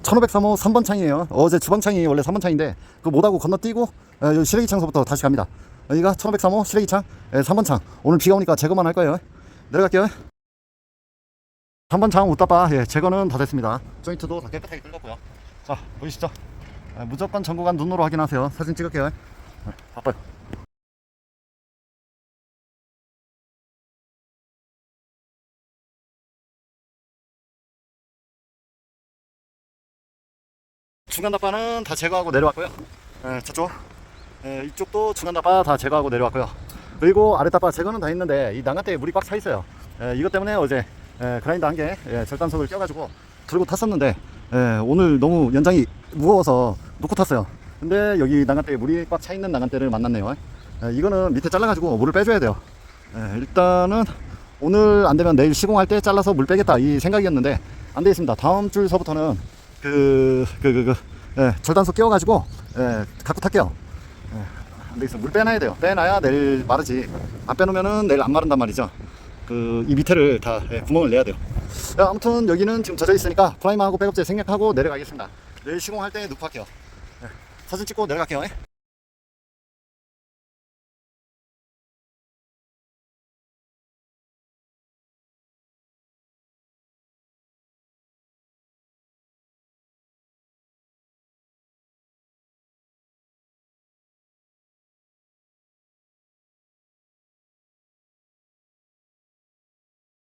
1503호 3번 창이에요. 어제 주방 창이 원래 3번 창인데 그거 못하고 건너뛰고 에, 시래기 창서부터 다시 갑니다. 여기가 1503호 시래기 창 에, 3번 창. 오늘 비가 오니까 제거만 할 거예요. 내려갈게요. 3번 창 옷다빠 예, 제거는 다 됐습니다. 조인트도 다 깨끗하게 뚫렸고요. 자 보이시죠? 에, 무조건 전구간 눈으로 확인하세요. 사진 찍을게요. 에, 바빠요. 중간 답바는 다 제거하고 내려왔고요. 예, 저쪽 예, 이쪽도 중간 답바 다 제거하고 내려왔고요. 그리고 아래 답바 제거는 다 했는데 이 난간대에 물이 꽉 차 있어요. 예, 이것 때문에 어제 예, 그라인더 한 개, 예, 절단석을 껴가지고 들고 탔었는데 예, 오늘 너무 연장이 무거워서 놓고 탔어요. 근데 여기 난간대에 물이 꽉 차 있는 난간대를 만났네요. 예, 이거는 밑에 잘라가지고 물을 빼줘야 돼요. 예, 일단은 오늘 안 되면 내일 시공할 때 잘라서 물 빼겠다 이 생각이었는데 안 되겠습니다. 다음 주서부터는 그, 그, 그, 그, 예, 절단석 끼워가지고, 예, 갖고 탈게요. 예, 안 되겠어. 물 빼놔야 돼요. 빼놔야 내일 마르지. 안 빼놓으면은 내일 안 마른단 말이죠. 그, 이 밑에를 다, 예, 구멍을 내야 돼요. 야, 아무튼 여기는 지금 젖어 있으니까 프라이머하고 백업제 생략하고 내려가겠습니다. 내일 시공할 때 누프할게요. 예, 사진 찍고 내려갈게요. 예.